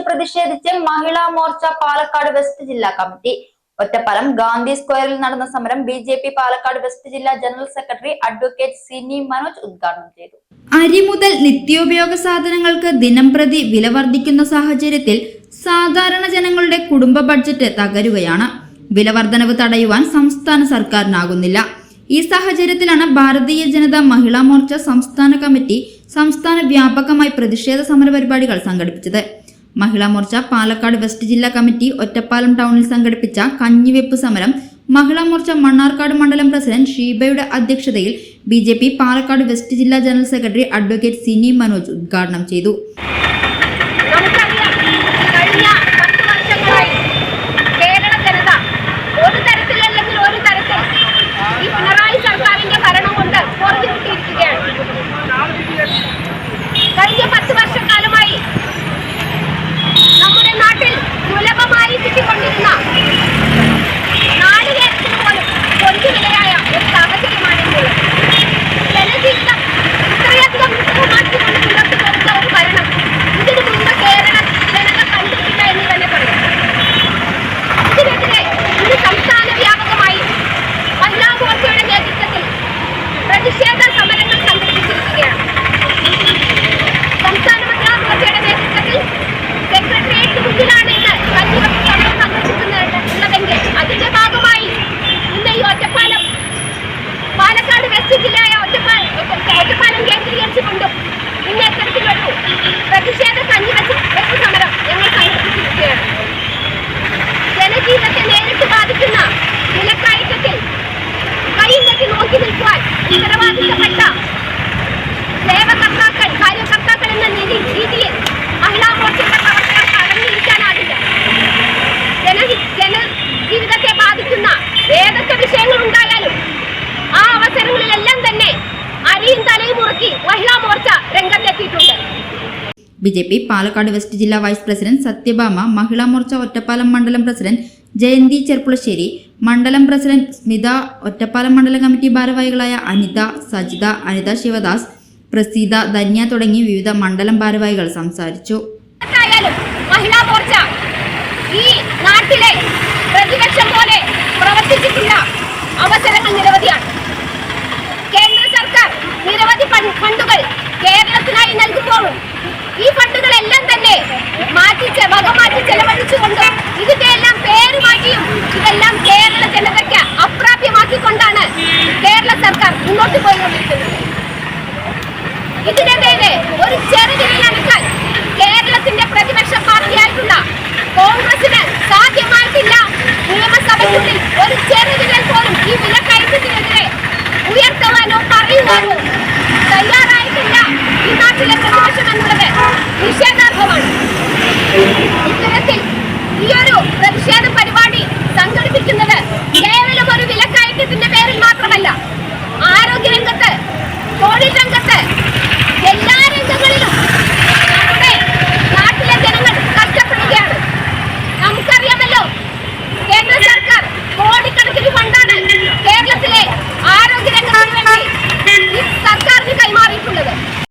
വെച്ച് പ്രതിഷേധിച്ച് മഹിളാ മോർച്ച പാലക്കാട് വെസ്റ്റ് ജില്ലാ കമ്മിറ്റി. ഒറ്റപ്പാലം ഗാന്ധി സ്ക്വയറിൽ നടന്ന സമരം B J P Palakkad west ജില്ലാ general secretary advocate Sini Manoj ഉദ്ഘാടനം ചെയ്തു. അരി മുതൽ നിത്യോപയോഗ സാധനങ്ങൾക്ക് ദിനംപ്രതി വില വർദ്ധിക്കുന്ന സാഹചര്യത്തിൽ സാധാരണ ജനങ്ങളുടെ കുടുംബ ബഡ്ജറ്റ് തകരുകയാണ്. വിലവർദ്ധനവ് തടയുവാൻ സംസ്ഥാന സർക്കാരിനാകുന്നില്ല. ഈ സാഹചര്യത്തിലാണ് ഭാരതീയ ജനത മഹിളാ മോർച്ച സംസ്ഥാന കമ്മിറ്റി സംസ്ഥാന വ്യാപകമായി പ്രതിഷേധ സമര പരിപാടികൾ സംഘടിപ്പിച്ചത്. മഹിളാ മോർച്ച പാലക്കാട് വെസ്റ്റ് ജില്ലാ കമ്മിറ്റി ഒറ്റപ്പാലം ടൗണിൽ സംഘടിപ്പിച്ച കഞ്ഞിവെപ്പ് സമരം മഹിളാ മോർച്ച മണ്ണാർക്കാട് മണ്ഡലം പ്രസിഡന്റ് ഷീബയുടെ അധ്യക്ഷതയിൽ B J P Palakkad west ജില്ലാ general secretary advocate Sini Manoj ഉദ്ഘാടനം ചെയ്തു. രംഗത്തെത്തിയിട്ടുണ്ട് B J P Palakkad west ജില്ലാ വൈസ് പ്രസിഡന്റ് സത്യഭാമ മഹിളാ മോർച്ച ഒറ്റപ്പാലം മണ്ഡലം പ്രസിഡന്റ് ജയന്തി ചെർപ്പുളശ്ശേരി മണ്ഡലം പ്രസിഡന്റ് സ്മിത ഒറ്റപ്പാലം മണ്ഡലം കമ്മിറ്റി ഭാരവാഹികളായ അനിത സജിത അനിത ശിവദാസ് പ്രസീത ധന്യ തുടങ്ങി വിവിധ മണ്ഡലം ഭാരവാഹികൾ സംസാരിച്ചു. എന്തായാലും മഹിളാ മോർച്ച ഈ നാട്ടിലെ പ്രതിപക്ഷം പോലെ അവസരങ്ങൾ നിരവധിയാണ്. കേന്ദ്ര സർക്കാർ നിരവധി ഫണ്ട് ഫണ്ടുകൾ കേരളത്തിനായി നൽകുമ്പോഴും ഈ ഫണ്ടുകളെല്ലാം തന്നെ മാറ്റി വക മാറ്റി ചെലവഴിച്ചുകൊണ്ട് ഇതിന്റെ എല്ലാം പേര് മാറ്റിയും ഇതെല്ലാം കേരള ജനതയ്ക്ക് അപ്രാപ്യമാക്കിക്കൊണ്ടാണ് കേരള സർക്കാർ മുന്നോട്ട് പോയിക്കൊണ്ടിരിക്കുന്നത്. ഇതിനെതിരെ ഒരു ചെറുകിട എന്നുള്ളത് നിഷേധാർഹമാണ്. ഇത്തരത്തിൽ ഒരു പ്രതിഷേധ പരിപാടി സംഘടിപ്പിക്കുന്നത്